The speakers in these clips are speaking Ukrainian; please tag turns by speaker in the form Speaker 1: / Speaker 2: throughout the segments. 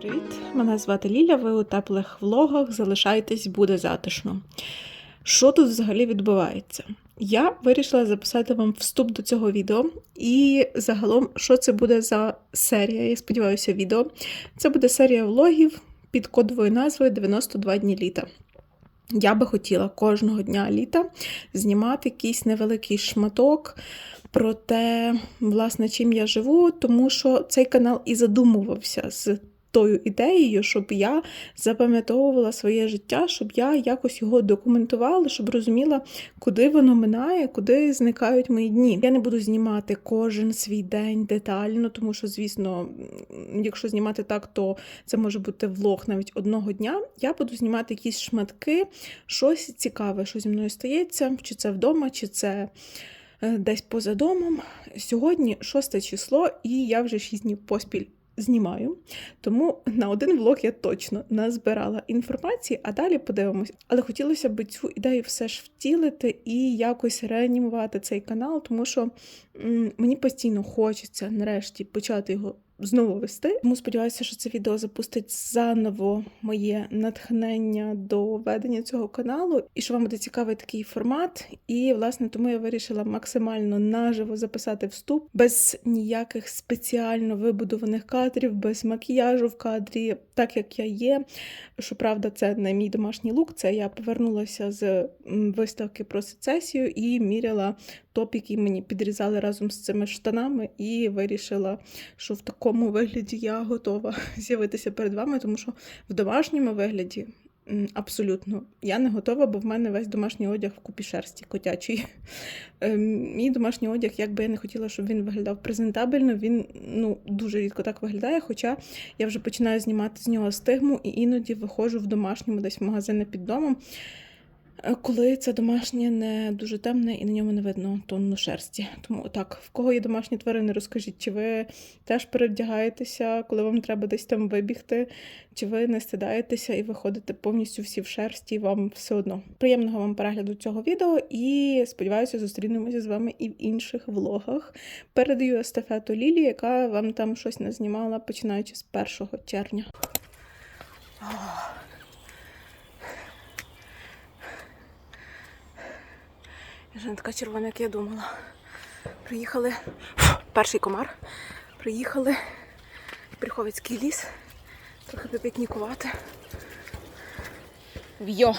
Speaker 1: Привіт! Мене звати Ліля. Ви у теплих влогах. Залишайтесь, буде затишно. Що тут взагалі відбувається? Я вирішила записати вам вступ до цього відео, і загалом, що це буде за серія, я сподіваюся, відео. Це буде серія влогів під кодовою назвою 92 дні літа. Я би хотіла кожного дня літа знімати якийсь невеликий шматок про те, власне, чим я живу, тому що цей канал і задумувався з тою ідеєю, щоб я запам'ятовувала своє життя, щоб я якось його документувала, щоб розуміла, куди воно минає, куди зникають мої дні. Я не буду знімати кожен свій день детально, тому що, звісно, якщо знімати так, то це може бути влог навіть одного дня. Я буду знімати якісь шматки, щось цікаве, що зі мною стається, чи це вдома, чи це е, десь поза домом. Сьогодні 6 число, і я вже 6 днів поспіль знімаю. Тому на один влог я точно назбирала інформації, а далі подивимось. Але хотілося б цю ідею все ж втілити і якось реанімувати цей канал, тому що м, мені постійно хочеться нарешті почати його. Знову вести. Тому сподіваюся, що це відео запустить заново моє натхнення до ведення цього каналу, і що вам буде цікавий такий формат. І, власне, тому я вирішила максимально наживо записати вступ без ніяких спеціально вибудованих кадрів, без макіяжу в кадрі, так як я є. Щоправда, це не мій домашній лук. Це я повернулася з виставки про сецесію і міряла топ, який мені підрізали разом з цими штанами, і вирішила, що в такому вигляді я готова з'явитися перед вами, тому що в домашньому вигляді. Абсолютно, я не готова, бо в мене весь домашній одяг в купі шерсті котячий. Ем, Мій домашній одяг, як би я не хотіла, щоб він виглядав презентабельно, він ну дуже рідко так виглядає. Хоча я вже починаю знімати з нього стигму і іноді виходжу в домашньому десь в магазини під домом. Е, Коли це домашнє не дуже темне і на ньому не видно тонну шерсті. Тому так, в кого є домашні тварини, розкажіть, чи ви теж перевдягаєтеся, коли вам треба десь там вибігти, чи ви не стидаєтеся і виходите повністю всі в шерсті, вам все одно. Приємного вам перегляду цього відео і сподіваюся, зустрінемося з вами і в інших влогах. Передаю естафету Лілі, яка вам там щось назнімала, починаючи з 1 червня. Ж не така червона, як я думала. Приїхали. Перший комар. Приїхали в Приховицький ліс. Трохи попікнікувати. Вйо.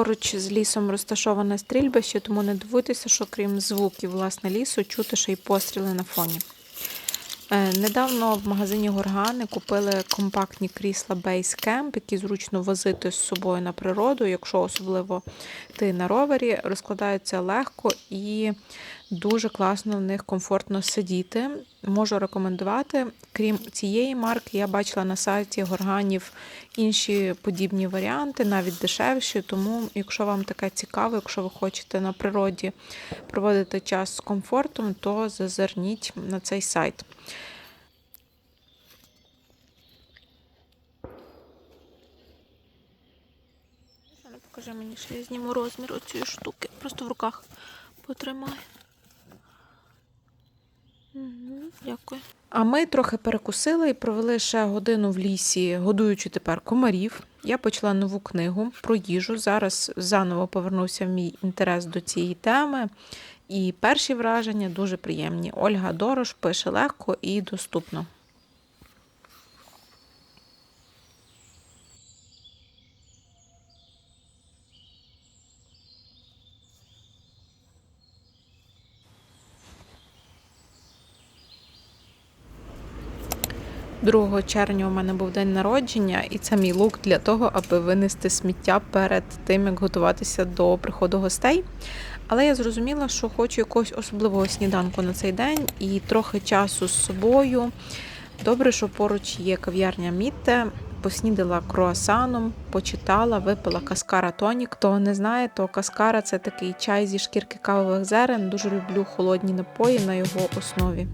Speaker 1: Поруч з лісом розташоване стрільбище, тому не дивуйтеся, що крім звуків власне лісу, чути ще й постріли на фоні. Е, Недавно в магазині Горгани купили компактні крісла Basecamp, які зручно возити з собою на природу, якщо особливо ти на ровері, розкладаються легко і дуже класно в них комфортно сидіти. Можу рекомендувати. Крім цієї марки, я бачила на сайті Горганів інші подібні варіанти, навіть дешевші. Тому, якщо вам таке цікаво, якщо ви хочете на природі проводити час з комфортом, то зазирніть на цей сайт. Покажи мені, що я зніму розмір оцієї штуки. Просто в руках потримай. Дякую. А ми трохи перекусили і провели ще годину в лісі, годуючи тепер комарів. Я почала нову книгу про їжу. Зараз заново повернувся мій інтерес до цієї теми. І перші враження дуже приємні. Ольга Дорош пише легко і доступно. Другого червня у мене був день народження, і це мій лук для того, аби винести сміття перед тим, як готуватися до приходу гостей. Але я зрозуміла, що хочу якогось особливого сніданку на цей день і трохи часу з собою. Добре, що поруч є кав'ярня Мітте. Поснідала круасаном, почитала, випила каскара тонік. Хто не знає, то каскара це такий чай зі шкірки кавових зерен. Дуже люблю холодні напої на його основі.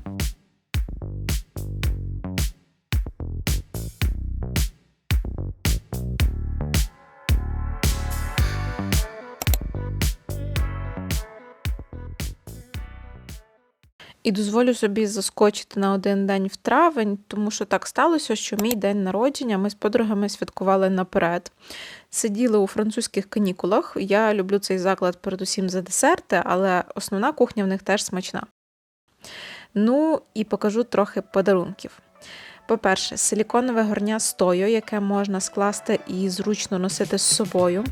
Speaker 1: І дозволю собі заскочити на один день в травень, тому що так сталося, що мій день народження ми з подругами святкували наперед. Сиділи у французьких канікулах. Я люблю цей заклад передусім за десерти, але основна кухня в них теж смачна. Ну і покажу трохи подарунків. По-перше, силіконове горня стою, яке можна скласти і зручно носити з собою.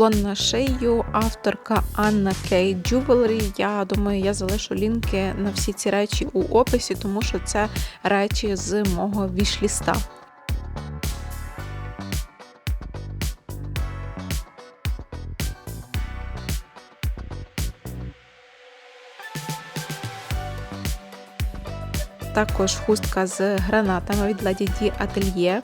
Speaker 1: Кулон на шию, авторка Анна Кей Джувелері. Я думаю, я залишу лінки на всі ці речі у описі, тому що це речі з мого вішліста. Також хустка з гранатами від Lady Atelier.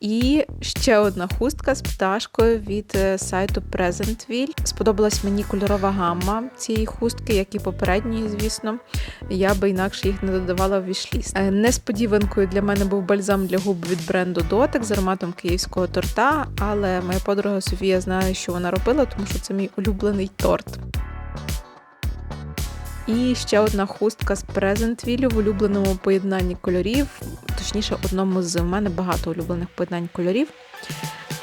Speaker 1: І ще одна хустка з пташкою від е, сайту Presentville. Сподобалась мені кольорова гамма цієї хустки, як і попередньої, звісно. Я би інакше їх не додавала в вішліст. Е, Несподіванкою для мене був бальзам для губ від бренду Дотик з ароматом київського торта, але моя подруга Софія знає, що вона робила, тому що це мій улюблений торт. І ще одна хустка з Presentville в улюбленому поєднанні кольорів, точніше, одному з мене багато улюблених поєднань кольорів.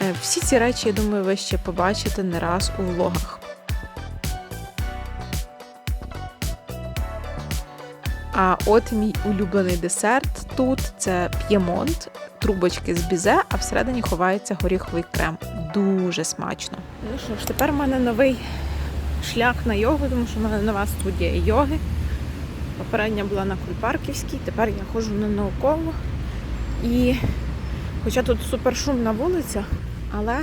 Speaker 1: Е, Всі ці речі, я думаю, ви ще побачите не раз у влогах. А от мій улюблений десерт тут це п'ємонт, трубочки з бізе, а всередині ховається горіховий крем. Дуже смачно. Ну що ж, тепер в мене новий шлях на йогу, тому що в мене нова студія йоги. Попередня була на Кульпарківській, тепер я ходжу на наукову. І хоча тут супер шумна вулиця, але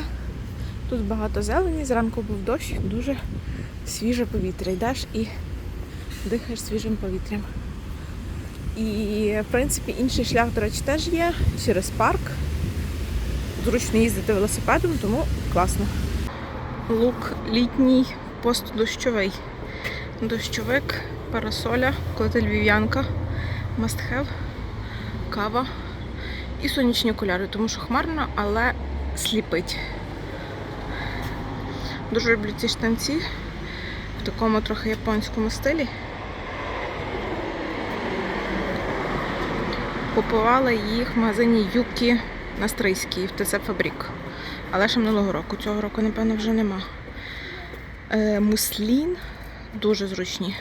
Speaker 1: тут багато зелені, зранку був дощ, дуже свіже повітря. Йдеш і дихаєш свіжим повітрям. І, в принципі, інший шлях, до речі, теж є через парк. Зручно їздити велосипедом, тому класно. Лук літній, постдощовий. Дощовик, парасоля, коли ти львів'янка, have, кава і сонячні окуляри, тому що хмарно, але сліпить. Дуже люблю ці штанці в такому трохи японському стилі. Купувала їх в магазині Юкі на Стрийській в ТЦ Фабрік. Але ще минулого року. Цього року, напевно, вже нема. Е, муслін дуже зручні.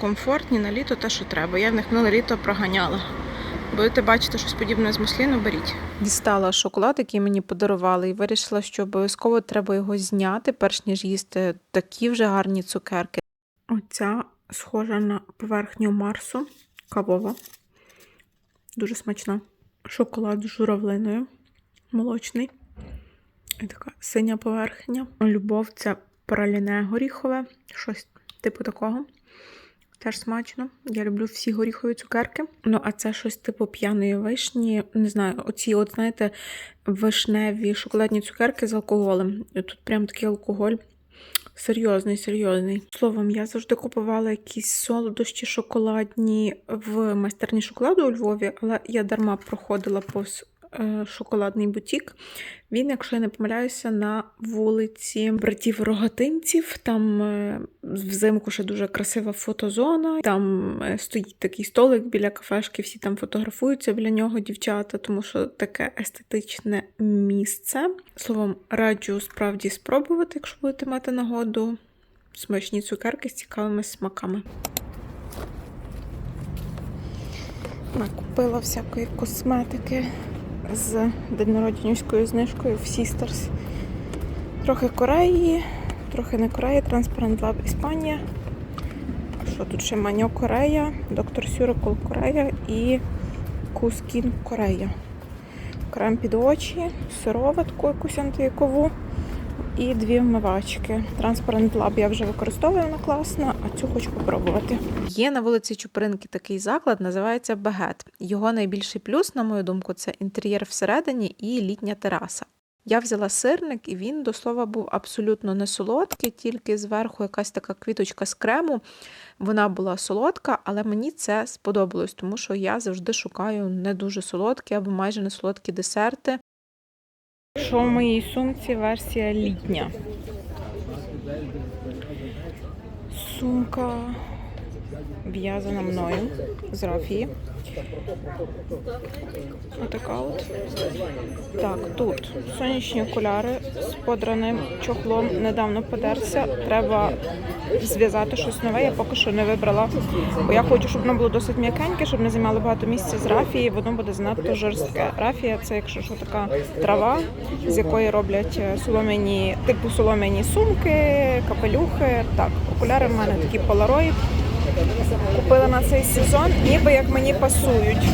Speaker 1: Комфортні на літо те, що треба. Я в них минуле літо проганяла. Будете бачити щось подібне з мусліну, беріть. Дістала шоколад, який мені подарували, і вирішила, що обов'язково треба його зняти, перш ніж їсти такі вже гарні цукерки. Оця схожа на поверхню Марсу, кавова. Дуже смачна. Шоколад з журавлиною, молочний. І така синя поверхня. Любов це праліне горіхове, щось типу такого. Теж смачно. Я люблю всі горіхові цукерки. Ну, а це щось типу п'яної вишні. Не знаю, оці, от, знаєте, вишневі шоколадні цукерки з алкоголем. Тут прям такий алкоголь. Серйозний, серйозний. Словом, я завжди купувала якісь солодощі шоколадні в майстерні шоколаду у Львові, але я дарма проходила повз шоколадний бутік. Він, якщо я не помиляюся, на вулиці братів Рогатинців. Там е, взимку ще дуже красива фотозона. Там е, стоїть такий столик біля кафешки, всі там фотографуються біля нього дівчата, тому що таке естетичне місце. Словом, раджу справді спробувати, якщо будете мати нагоду. Смачні цукерки з цікавими смаками. Накупила всякої косметики з день народженівською знижкою в Сістерс. Трохи Кореї, трохи не Кореї, Transparent Lab Іспанія. Що тут ще Маньо Корея, Доктор Сюрикол Корея і Кускін Корея. Крем під очі, сироватку якусь антиякову, і дві вмивачки. Транспарант Lab я вже використовую, вона класна, а цю хочу попробувати. Є на вулиці Чупринки такий заклад, називається Багет. Його найбільший плюс, на мою думку, це інтер'єр всередині і літня тераса. Я взяла сирник, і він, до слова, був абсолютно не солодкий, тільки зверху якась така квіточка з крему. Вона була солодка, але мені це сподобалось, тому що я завжди шукаю не дуже солодкі або майже не солодкі десерти. Що в моїй сумці версія літня. Сумка в'язана мною з рафії. Отака от. Так, тут сонячні окуляри з подраним чохлом недавно подерся. Треба зв'язати щось нове. Я поки що не вибрала. Бо я хочу, щоб воно було досить м'якеньке, щоб не займало багато місця з рафії, воно буде занадто жорстке. Рафія це, якщо що, така трава, з якої роблять е, солом'яні, типу солом'яні сумки, капелюхи. Так, окуляри в мене такі Polaroid. Купила на цей сезон, ніби як мені пасують.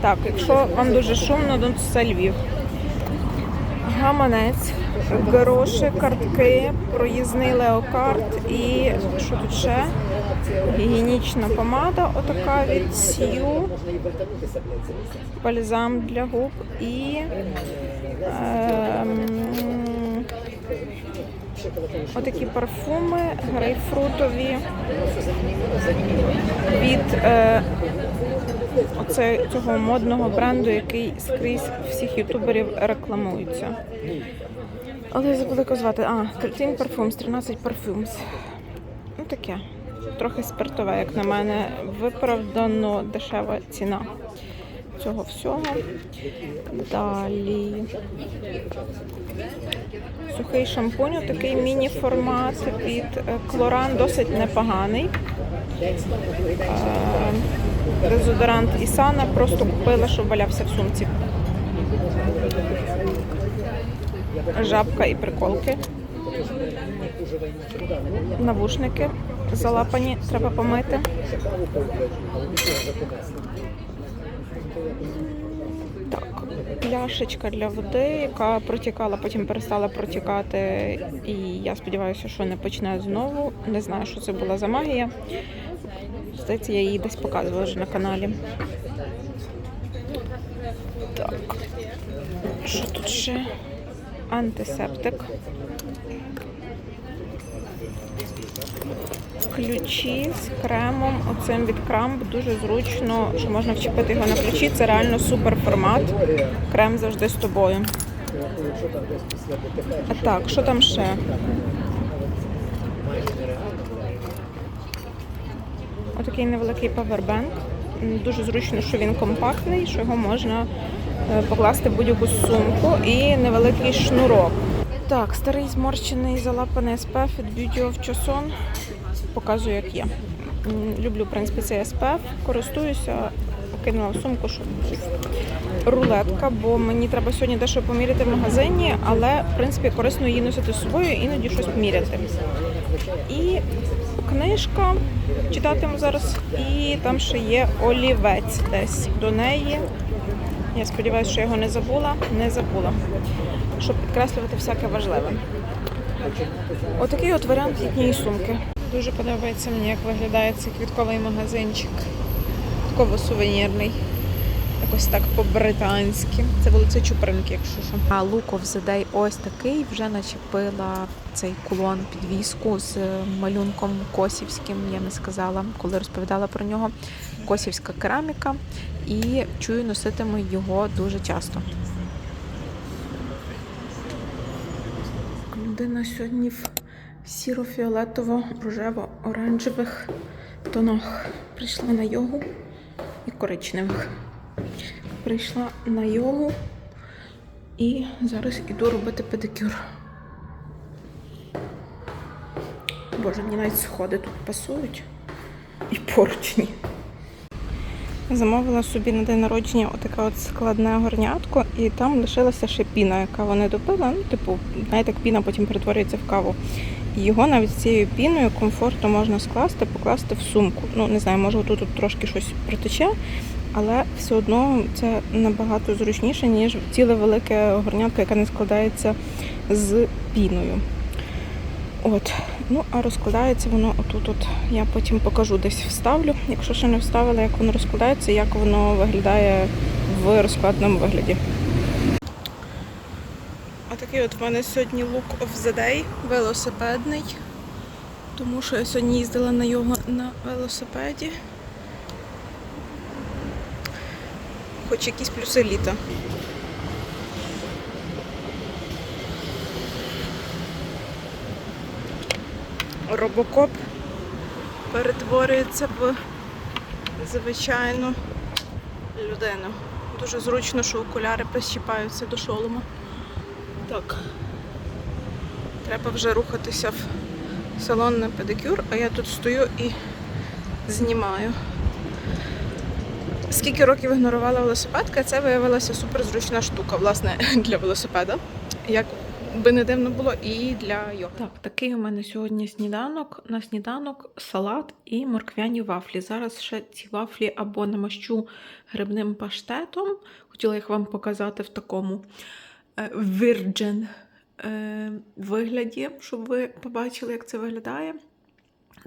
Speaker 1: Так, якщо вам дуже шумно, то це Львів. Гаманець, гроші, картки, проїзний леокарт і що тут ще? Гігієнічна помада, отака від Сію, бальзам для губ і ем, отакі парфуми грейпфрутові від е, оце, цього модного бренду, який скрізь всіх ютуберів рекламується. Але я забула звати. А, 13 Parfums, 13 Parfums. Ну таке. Трохи спиртове, як на мене, виправдано дешева ціна цього всього. Далі. Сухий шампунь, такий міні-формат від е, Клоран, досить непоганий. Е, Дезодорант Ісана просто купила, щоб валявся в сумці. Жабка і приколки. Навушники залапані, треба помити. Так, пляшечка для води, яка протікала, потім перестала протікати. І я сподіваюся, що не почне знову. Не знаю, що це була за магія. Здається, я її десь показувала вже на каналі. Так. Що тут ще? Антисептик. Ключі з кремом, оцим від Крамп. Дуже зручно, що можна вчепити його на ключі. Це реально супер формат. Крем завжди з тобою. А так, що там ще? Отакий невеликий павербенк. Дуже зручно, що він компактний, що його можна е, покласти в будь-яку сумку і невеликий шнурок. Так, старий зморщений залапаний SPF від Beauty of Joseon. Показую, як є. Люблю, в принципі, цей SPF, користуюся, кинула в сумку, щоб рулетка, бо мені треба сьогодні дещо поміряти в магазині, але в принципі корисно її носити з собою, іноді щось міряти. І книжка читатиму зараз, і там ще є олівець десь до неї. Я сподіваюся, що його не забула, не забула, щоб підкреслювати всяке важливе. Отакий от варіант літньої сумки. Дуже подобається мені, як виглядає цей квітковий магазинчик. Квітково-сувенірний. Якось так по-британськи. Це вулиця Чупринки, якщо що. А the Day ось такий. Вже начепила цей кулон підвіску з малюнком косівським, я не сказала, коли розповідала про нього. Косівська кераміка. І чую, носитиму його дуже часто. Людина сьогодні в сіро-фіолетово-рожево-оранжевих тонах. Прийшла на йогу і коричневих. Прийшла на йогу і зараз іду робити педикюр. Боже, мені навіть сходи тут пасують і поручні. Замовила собі на день народження отаке от складне горнятко, і там лишилася ще піна, яка вони допила. Ну, типу, знаєте, як піна потім перетворюється в каву. І його навіть з цією піною комфортно можна скласти, покласти в сумку. Ну, не знаю, може тут, тут трошки щось протече, але все одно це набагато зручніше, ніж ціле велике горнятко, яке не складається з піною. От, ну а розкладається воно отут. От я потім покажу десь вставлю. Якщо ще не вставила, як воно розкладається, як воно виглядає в розкладному вигляді. А такий от в мене сьогодні лук of the day, велосипедний. Тому що я сьогодні їздила на його на велосипеді. Хоч якісь плюси літа. Робокоп перетворюється в звичайну людину. Дуже зручно, що окуляри прищіпаються до шолома. Так. Треба вже рухатися в салон на педикюр, а я тут стою і знімаю. Скільки років ігнорувала велосипедка, це виявилася суперзручна штука, власне, для велосипеда. Як би не дивно було, і для його. Так, такий у мене сьогодні сніданок. На сніданок салат і морквяні вафлі. Зараз ще ці вафлі або намащу грибним паштетом. Хотіла їх вам показати в такому е, virgin е, вигляді, щоб ви побачили, як це виглядає.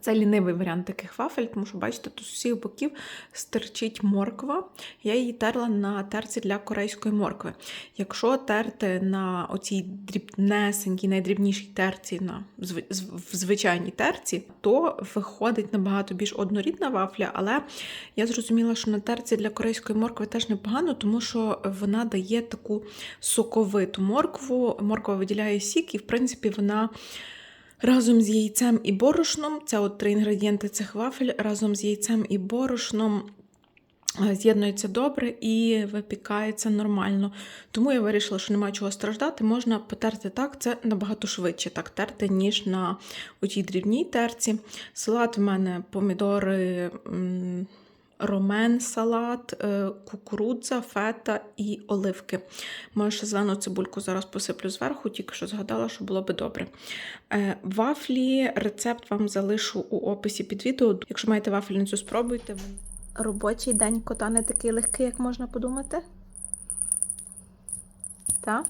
Speaker 1: Це лінивий варіант таких вафель, тому що, бачите, тут з усіх боків стирчить морква. Я її терла на терці для корейської моркви. Якщо терти на оцій дрібнесенькій, найдрібнішій терці на в звичайній терці, то виходить набагато більш однорідна вафля, але я зрозуміла, що на терці для корейської моркви теж непогано, тому що вона дає таку соковиту моркву. Морква виділяє сік, і в принципі вона. Разом з яйцем і борошном, це от три інгредієнти цих вафель, разом з яйцем і борошном е, з'єднується добре і випікається нормально. Тому я вирішила, що немає чого страждати, можна потерти так, це набагато швидше так терти, ніж на тій дрібній терці. Салат в мене помідори. Ромен, салат, е, кукурудза, фета і оливки. Ще зелену цибульку зараз посиплю зверху, тільки що згадала, що було би добре. Е, Вафлі, рецепт вам залишу у описі під відео. Якщо маєте вафельницю, спробуйте. Робочий день кота не такий легкий, як можна подумати. Так?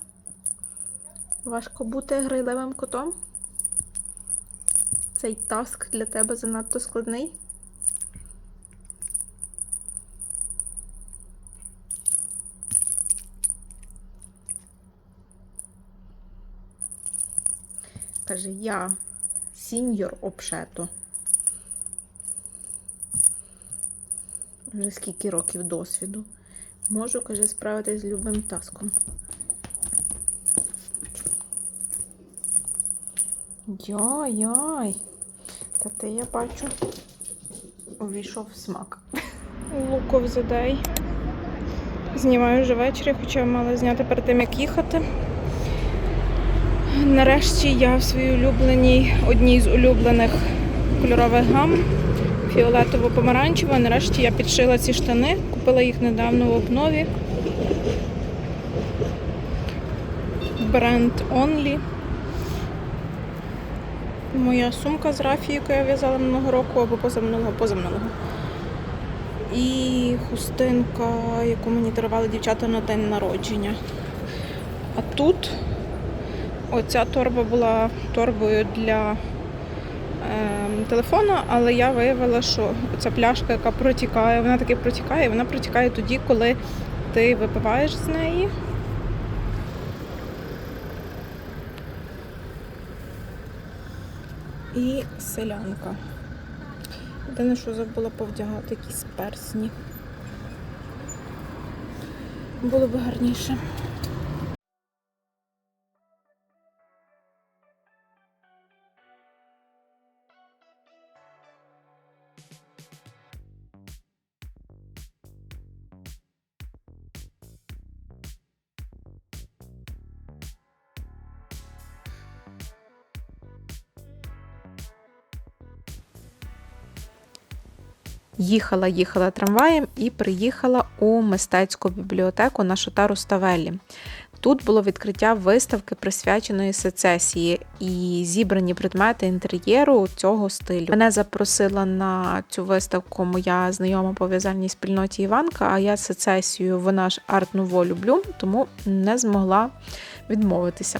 Speaker 1: Важко бути грайливим котом? Цей таск для тебе занадто складний. Каже, я сіньор обшето. Вже скільки років досвіду. Можу, каже, справитись з любим таском. Йой-йой. Та ти я бачу. Увійшов смак. Луков задей. Знімаю вже ввечері, хоча мала зняти перед тим, як їхати. Нарешті я в своїй улюбленій, одній з улюблених кольорових гам фіолетово-помаранчево. Нарешті я підшила ці штани, купила їх недавно в обнові. Бренд Only. Моя сумка з рафії, яку я в'язала минулого року або позаминулого, позаминулого. І хустинка, яку мені дарували дівчата на день народження. А тут Оця торба була торбою для е, телефону, але я виявила, що ця пляшка, яка протікає, вона таки протікає, вона протікає тоді, коли ти випиваєш з неї. І селянка. Єдине, що забула повдягати якісь персні. Було б гарніше. Їхала, їхала трамваєм і приїхала у мистецьку бібліотеку на Шотару Ставелі. Тут було відкриття виставки, присвяченої сецесії, і зібрані предмети інтер'єру цього стилю. Мене запросила на цю виставку моя знайома по в'язальній спільноті Іванка. А я сецесію, вона ж арт нуво люблю, тому не змогла відмовитися.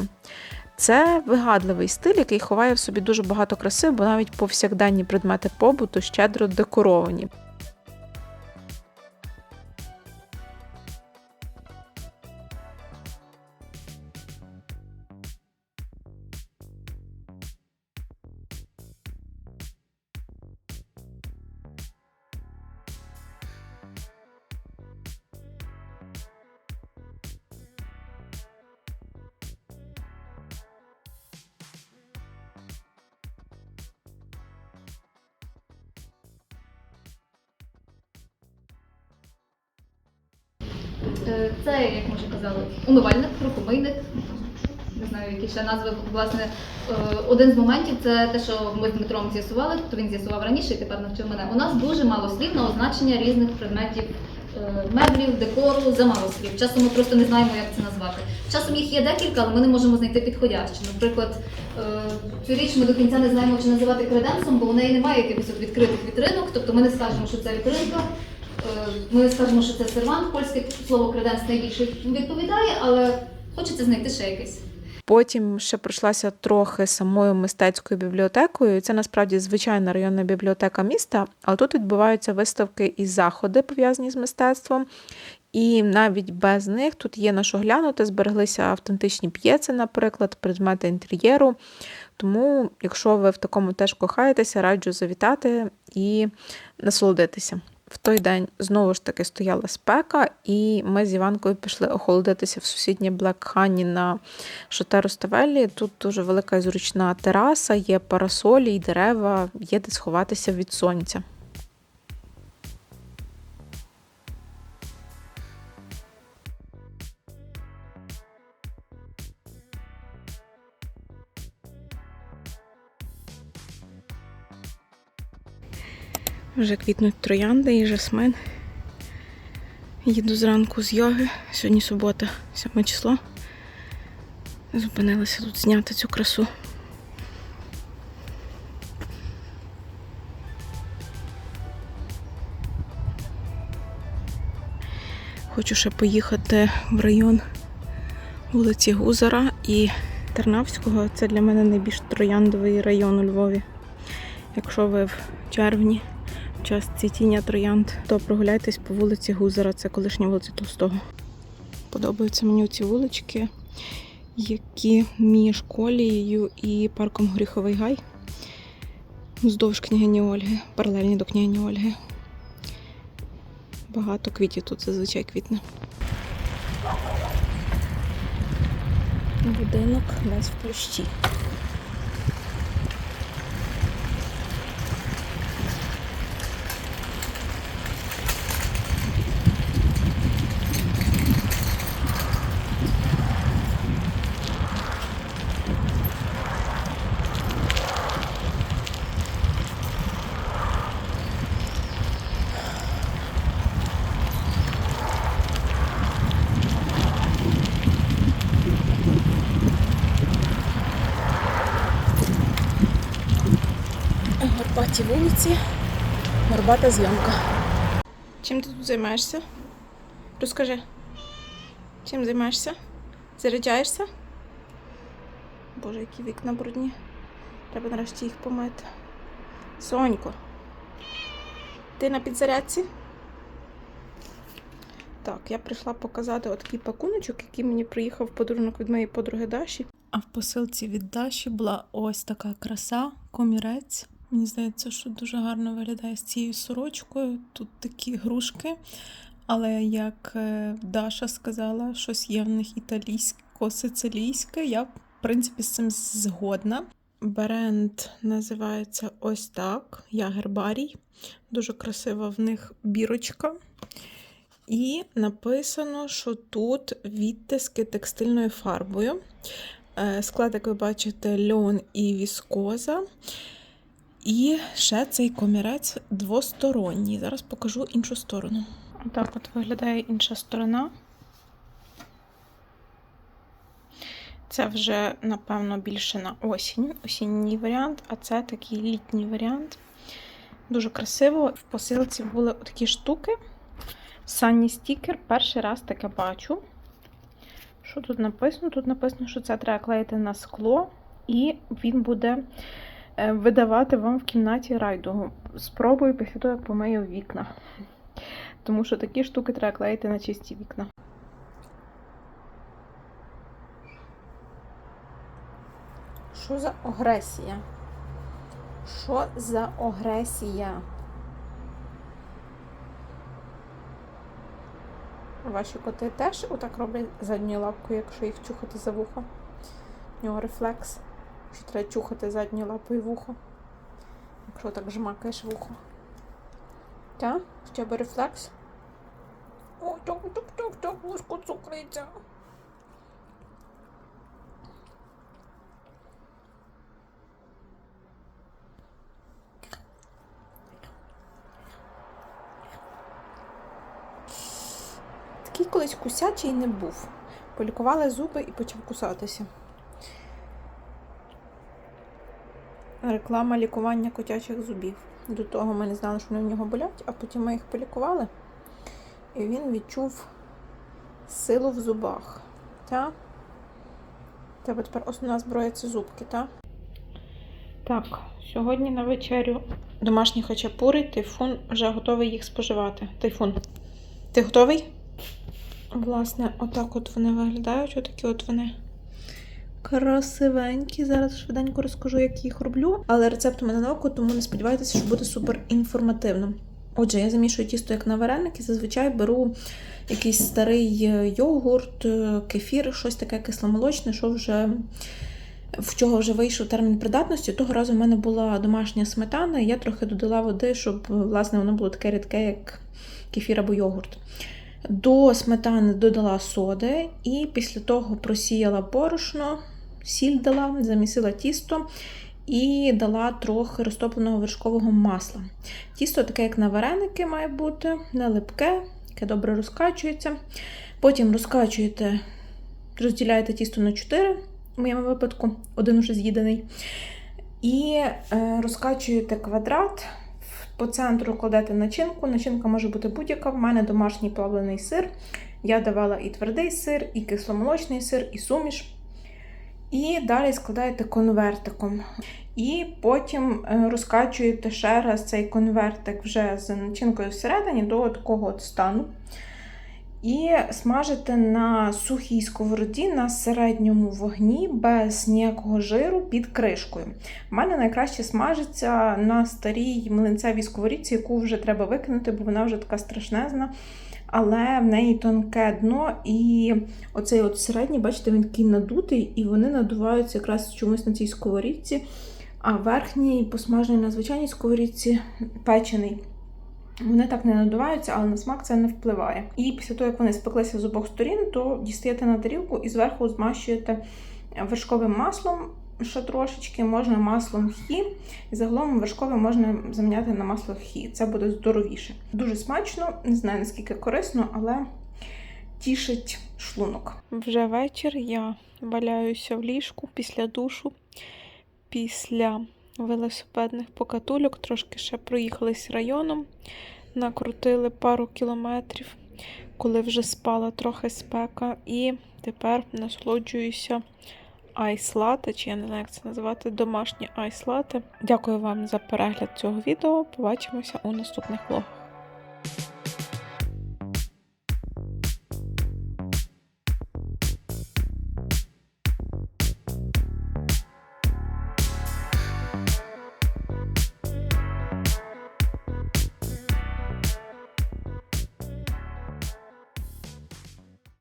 Speaker 1: Це вигадливий стиль, який ховає в собі дуже багато краси, бо навіть повсякденні предмети побуту щедро декоровані.
Speaker 2: Ще назви. Власне, е, один з моментів це те, що ми з Дмитром з'ясували, тобто він з'ясував раніше і тепер навчив мене. У нас дуже мало слів на означення різних предметів е, меблів, декору, замало слів. Часом ми просто не знаємо, як це назвати. Часом їх є декілька, але ми не можемо знайти підходящі. Наприклад, е, цю річ ми до кінця не знаємо, чи називати креденсом, бо у неї немає якихось відкритих вітринок, тобто ми не скажемо, що це вітринка. Ми скажемо, що це сервант, польське слово креденс найбільше відповідає, але хочеться знайти ще якесь.
Speaker 1: Потім ще пройшлася трохи самою мистецькою бібліотекою. Це насправді звичайна районна бібліотека міста, але тут відбуваються виставки і заходи, пов'язані з мистецтвом. І навіть без них тут є на що глянути, збереглися автентичні п'єци, наприклад, предмети інтер'єру. Тому, якщо ви в такому теж кохаєтеся, раджу завітати і насолодитися. В той день знову ж таки стояла спека, і ми з Іванкою пішли охолодитися в сусіднє Блекхані на шоте Руставелі. Тут дуже велика і зручна тераса, є парасолі і дерева, є де сховатися від сонця. Вже квітнуть троянди і жасмин. Їду зранку з йоги. Сьогодні субота, 7 число. Зупинилася тут зняти цю красу. Хочу ще поїхати в район вулиці Гузара і Тернавського. Це для мене найбільш трояндовий район у Львові. Якщо ви в червні час цвітіння троянд, то прогуляйтесь по вулиці Гузара, це колишня вулиця Толстого. Подобаються мені ці вулички, які між колією і парком Горіховий Гай. Вздовж княгині Ольги, паралельні до княгині Ольги. Багато квітів тут зазвичай квітне. Будинок весь в плющі. Вулиці, горбата зйомка. Чим ти тут займаєшся? Розкажи. Чим займаєшся? Заряджаєшся? Боже, які вікна брудні. Треба нарешті їх помити. Сонько. Ти на підзарядці? Так, я прийшла показати отакий пакуночок, який мені приїхав подарунок від моєї подруги Даші. А в посилці від Даші була ось така краса, комірець. Мені здається, що дуже гарно виглядає з цією сорочкою. Тут такі грушки. Але як е, Даша сказала, щось є в них італійсько-сицилійське, я, в принципі, з цим згодна. Бренд називається ось так: Я Гербарій. Дуже красива в них бірочка. І написано, що тут відтиски текстильною фарбою. Е, Склад, як ви бачите, льон і віскоза. І ще цей комірець двосторонній. Зараз покажу іншу сторону. Так от виглядає інша сторона. Це вже, напевно, більше на осінь, осінній варіант, а це такий літній варіант. Дуже красиво. В посилці були такі штуки. Санні стікер. Перший раз таке бачу. Що тут написано? Тут написано, що це треба клеїти на скло, і він буде видавати вам в кімнаті райдугу. Спробую після того, як помию вікна. Тому що такі штуки треба клеїти на чисті вікна. Що за агресія? Що за агресія? Ваші коти теж отак роблять задньою лапкою, якщо їх чухати за вухо. У нього рефлекс, що треба чухати задньою лапою вухо. Якщо так жмакаєш вухо. Так? Ще би рефлекс. Ой, так, так, так, так, вушко цукриться. Такий колись кусячий не був. Полікували зуби і почав кусатися. Реклама лікування котячих зубів. До того ми не знали, що вони в нього болять, а потім ми їх полікували. І він відчув силу в зубах. Та? Тебе тепер основна зброя це зубки, так? Так, сьогодні на вечерю домашні хачапури, тайфун вже готовий їх споживати. Тайфун, ти готовий? Власне, отак от вони виглядають, отакі от вони. Красивенькі. Зараз швиденько розкажу, як їх роблю. Але рецепт у мене на око, тому не сподівайтеся, що буде супер інформативним. Отже, я замішую тісто як на вареники. Зазвичай беру якийсь старий е, йогурт, е, кефір, щось таке кисломолочне, що вже. В чого вже вийшов термін придатності. Того разу в мене була домашня сметана, і я трохи додала води, щоб власне воно було таке рідке, як кефір або йогурт. До сметани додала соди, і після того просіяла борошно, сіль дала, замісила тісто і дала трохи розтопленого вершкового масла. Тісто таке, як на вареники, має бути, не липке, яке добре розкачується. Потім розкачуєте, розділяєте тісто на 4, в моєму випадку, один вже з'їдений. І е, розкачуєте квадрат. По центру кладете начинку. Начинка може бути будь-яка. В мене домашній плавлений сир. Я давала і твердий сир, і кисломолочний сир, і суміш. І далі складаєте конвертиком. І потім е, розкачуєте ще раз цей конвертик вже з начинкою всередині до такого от стану. І смажите на сухій сковороді на середньому вогні без ніякого жиру під кришкою. У мене найкраще смажиться на старій млинцевій сковорідці, яку вже треба викинути, бо вона вже така страшнезна. Але в неї тонке дно, і оцей от середній, бачите, він такий надутий, і вони надуваються якраз чомусь на цій сковорідці. А верхній посмажений на звичайній сковорідці печений. Вони так не надуваються, але на смак це не впливає. І після того, як вони спеклися з обох сторін, то дістаєте на тарілку і зверху змащуєте вершковим маслом ще трошечки, можна маслом хі. І загалом вершкове можна заміняти на масло хі. Це буде здоровіше. Дуже смачно, не знаю наскільки корисно, але тішить шлунок. Вже вечір я валяюся в ліжку після душу, після велосипедних покатульок, трошки ще проїхались районом, накрутили пару кілометрів, коли вже спала трохи спека, і тепер насолоджуюся айслати, чи я не знаю, як це називати, домашні айслати. Дякую вам за перегляд цього відео. Побачимося у наступних влогах.